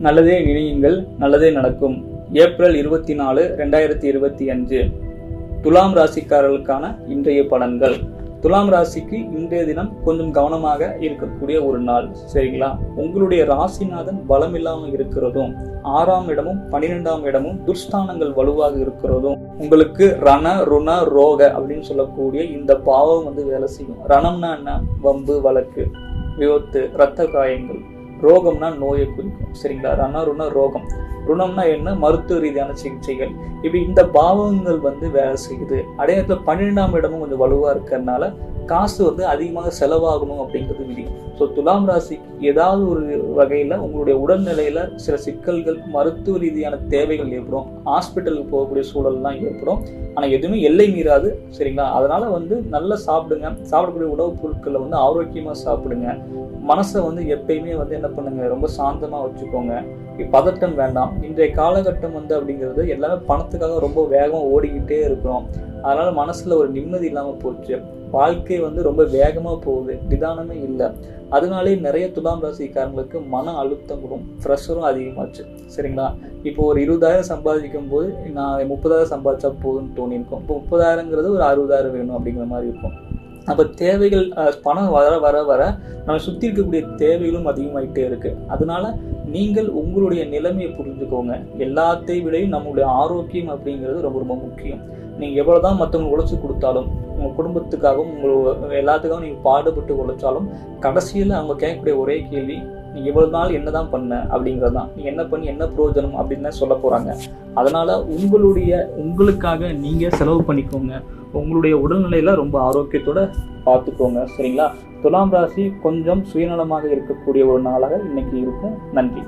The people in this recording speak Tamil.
நல்லதே நினையுங்கள் நல்லதே நடக்கும். ஏப்ரல் இருபத்தி நாலு ரெண்டாயிரத்தி இருபத்தி அஞ்சு. துலாம் ராசிக்காரர்களுக்கான இன்றைய பலன்கள். துலாம் ராசிக்கு இன்றைய தினம் கொஞ்சம் கவனமாக இருக்கக்கூடிய ஒரு நாள் சரிங்களா? உங்களுடைய ராசிநாதன் பலம் இல்லாமல் இருக்கிறதும் ஆறாம் இடமும் பன்னிரெண்டாம் இடமும் துர்ஸ்தானங்கள் வலுவாக இருக்கிறதும் உங்களுக்கு ரண ருண ரோக அப்படின்னு சொல்லக்கூடிய இந்த பாவம் வந்து வேலை செய்யும். ரணம்னா என்ன? வம்பு வழக்கு விபத்து இரத்த காயங்கள். ரோகம்னா நோயை குறிக்கும் சரிங்களா? ரண ரோகம். ருணம்னா என்ன? மருத்துவ ரீதியான சிகிச்சைகள். இப்படி இந்த பாவங்கள் வந்து வேலை செய்யுது. அதே நேரத்தில் பன்னிரெண்டாம் இடமும் கொஞ்சம் வலுவாக இருக்கிறதுனால காசு வந்து அதிகமாக செலவாகணும் அப்படிங்கிறது விதி. ஸோ துலாம் ராசிக்கு ஏதாவது ஒரு வகையில் உங்களுடைய உடல்நிலையில் சில சிக்கல்கள் மருத்துவ ரீதியான தேவைகள் ஏற்படும். ஹாஸ்பிட்டலுக்கு போகக்கூடிய சூழல்லாம் ஏற்படும். ஆனால் எதுவுமே எல்லை மீறாது. சரிங்களா? அதனால் வந்து நல்லா சாப்பிடுங்க. சாப்பிடக்கூடிய உணவுப் பொருட்களை வந்து ஆரோக்கியமாக சாப்பிடுங்க. மனசை வந்து எப்பயுமே வந்து என்ன பண்ணுங்க? ரொம்ப சாந்தமாக வச்சுக்கோங்க. பதட்டம் வேண்டாம். இன்றைய காலகட்டம் வந்து அப்படிங்கிறது எல்லாமே பணத்துக்காக ரொம்ப வேகமாக ஓடிக்கிட்டே இருக்கிறோம். அதனால் மனசில் ஒரு நிம்மதி இல்லாமல் போச்சு. வாழ்க்கை வந்து ரொம்ப வேகமாக போகுது நிதானமே இல்லை. அதனாலே நிறைய துலாம் ராசிக்காரங்களுக்கு மன அழுத்தங்களும் ப்ரெஷரும் அதிகமாச்சு. சரிங்களா? இப்போ ஒரு இருபதாயிரம் சம்பாதிக்கும் போது நான் முப்பதாயிரம் சம்பாதிச்சா போதும்னு தோணியிருக்கும். இப்போ முப்பதாயிரங்கிறது ஒரு அறுபதாயிரம் வேணும் அப்படிங்கிற மாதிரி இருக்கும். அப்போ தேவைகள் பணம் வர வர வர நம்ம சுற்றி இருக்கக்கூடிய தேவைகளும் அதிகமாகிட்டே இருக்குது அதனால நீங்கள் உங்களுடைய நிலைமையை புரிஞ்சுக்கோங்க. எல்லாத்தை விடையும் நம்மளுடைய ஆரோக்கியம் அப்படிங்கிறது ரொம்ப ரொம்ப முக்கியம். நீங்கள் எவ்வளோ தான் மற்றவங்க உழைச்சி கொடுத்தாலும் உங்கள் குடும்பத்துக்காகவும் உங்கள் எல்லாத்துக்காகவும் நீங்கள் பாடுபட்டு உழைச்சாலும் கடைசியில் அவங்க கேட்கக்கூடிய ஒரே கேள்வி நீ எவ்வளோ நாள் என்னதான் பண்ண அப்படிங்கிறது தான் நீ என்ன பண்ணி என்ன பிரயோஜனம் அப்படின்னு தான் சொல்ல போகிறாங்க அதனால் உங்களுடைய உங்களுக்காக நீங்கள் செலவு பண்ணிக்கோங்க. உங்களுடைய உடல்நிலையில ரொம்ப ஆரோக்கியத்தோட பார்த்துக்கோங்க சரிங்களா? துலாம் ராசி கொஞ்சம் சுயநலமாக இருக்கக்கூடிய ஒரு நாளாக இன்னைக்கு இருக்கும். நன்றி.